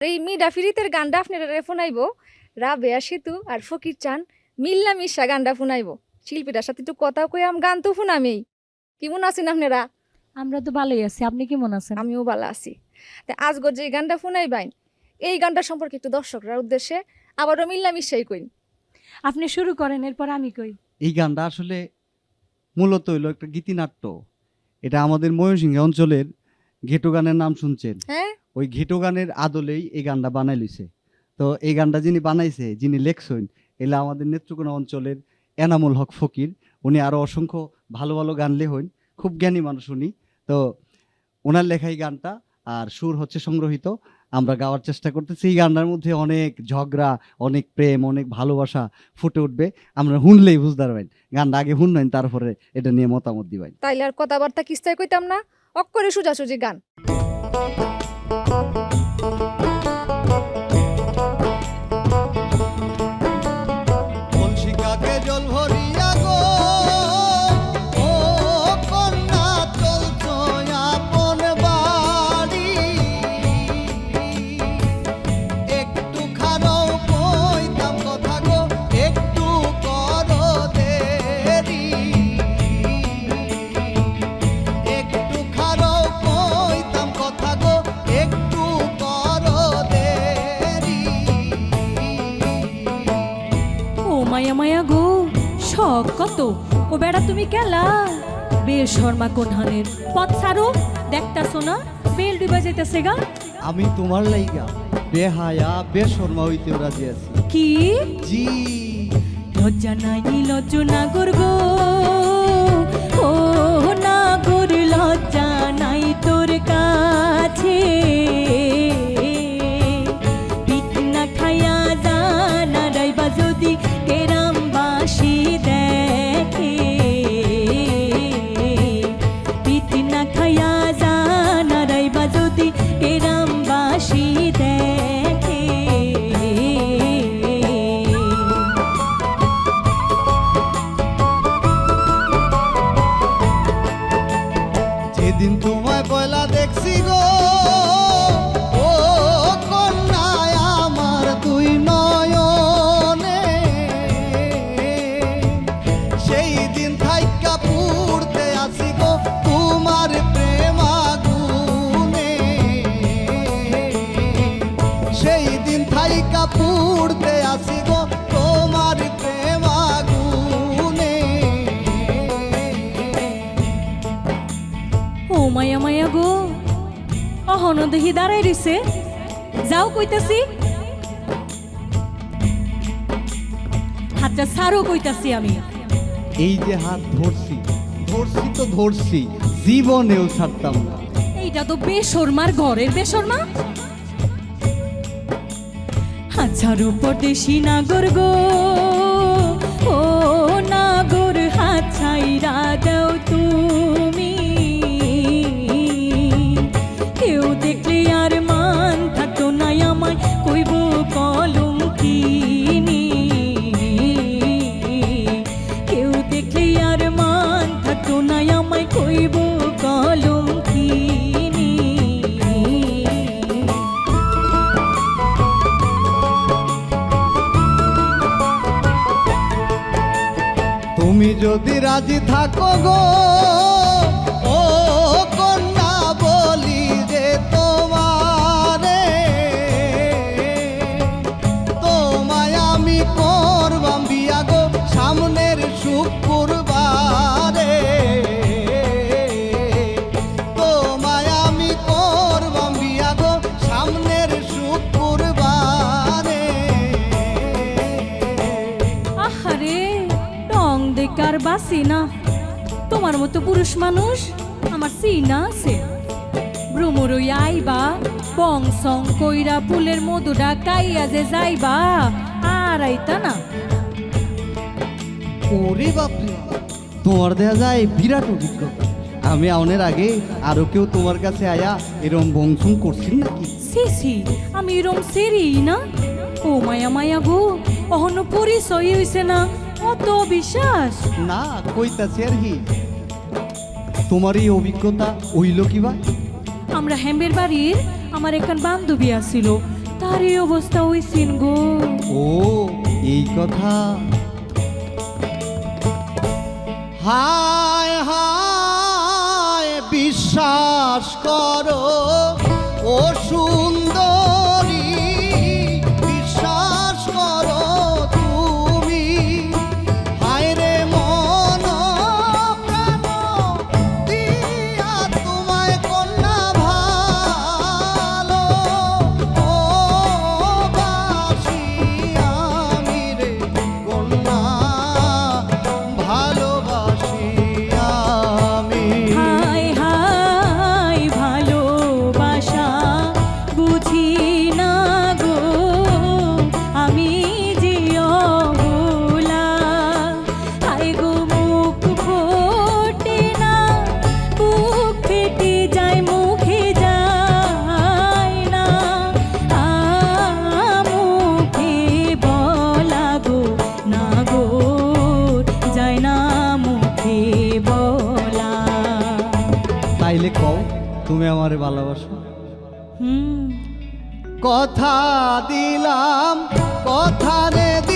এই মিডা ফিরিতের গানটা আপনারা ফোনাইব। রাবেয়া সেতু আর ফকির চান মিল্লা মিশা গানটা ফোনাইব। শিল্পীটার সাথে একটু কথা কই আম গান তো ফোনামেই। কেমন আছেন আপনারা? আমরা তো ভালোই আছি। আপনি কেমন আছেন? আমিও ভালো আছি। তা আজগর যে গানটা ফোনাইবাইন এই গানটা সম্পর্কে একটু দর্শকরা উদ্দেশ্যে আবারও মিল্লা মিশাই কইন। আপনি শুরু করেন এরপর আমি কই। এই গানটা আসলে মূলত হইল একটা গীতিনাট্য। এটা আমাদের ময়মনসিংহ অঞ্চলের ঘেটো গানের নাম শুনছেন। হ্যাঁ? ওই ঘেটো গানের আদলেই এই গানটা বানাই লইছে। তো এই গানটা যিনি বানাইছে, যিনি লেখছেন, এলা আমাদের নেত্রকোনা অঞ্চলের এনামুল হক ফকির, উনি আরও অসংখ্য ভালো ভালো গান লেখেন, খুব জ্ঞানী মানুষ উনি। তো ওনার লেখা এই গানটা, আর সুর হচ্ছে সংগ্রহিত আমরা গাওয়ার চেষ্টা করতেছি, এই গানটার মধ্যে অনেক ঝগড়া, অনেক প্রেম, অনেক ভালোবাসা ফুটে উঠবে। আমরা শুনলেই বুঝতে পারবেন গানটা আগে হুন শুনবেন তারপরে এটা নিয়ে মতামত দিবেন তাইলে আর কথাবার্তা কিস্তায় কইতাম না, অক্ষরে সোজাসুজি গান। কত? ও বেড়া তুমি কেলা? বেশ শর্মা কোনহানের? পথ ছাড়ো দেখতাছো সোনা বেল ডুবা যাইতেছে গা। আমি তোমার লাইগা বেহায়া বেশর্মা হইতে রাজি আছি। কি? জি। লজ্জা নাই লজ্জ না গো din দেহি দাঁড়াই রইছে। যাও কইতাছি। হাতটা সারও কইতাছি আমি। এই যে হাত ধরছি ধরছি তো ধরছি জীবনেও ছাড়তাম না। এইটা তো বেশর্মার ঘরের বেশর্মা। হাজারো পরদেশি নাগর গো। তুমি যদি রাজি থাকো গো ও বাসি না তোমার মতো পুরুষ মানুষ আমার সিনা আছে। ভ্রমরই আইবা বং সং কইরা ফুলের মধুটা কাইয়া যে যাইবা আর আইতা না। ওরে বাপরে তোমার দেখা যায় বিরাট অভিজ্ঞতা। আমি আউনের আগে আরও কেউ তোমার কাছে আয়া এরম বংশন করছেন নাকি? সি সি আমি এরম সেরি না। ও মায়া মায়া গো অহন পরিচয় হইছে না। অত বিশ্বাস? না কইতাছে আর কি। তোমার এই অভিজ্ঞতা হইল কিবা আমরা হ্যাম্বের বাড়ির আমার এখান বান্ধবী আছিল। কার এই অবস্থা হইছিন গো। ও এই কথা। হায় হায় বিশ্বাস করো ও সুন্দরী তাইলে কও তুমি আমারে ভালোবাসো। হুম। কথা দিলাম কথা রে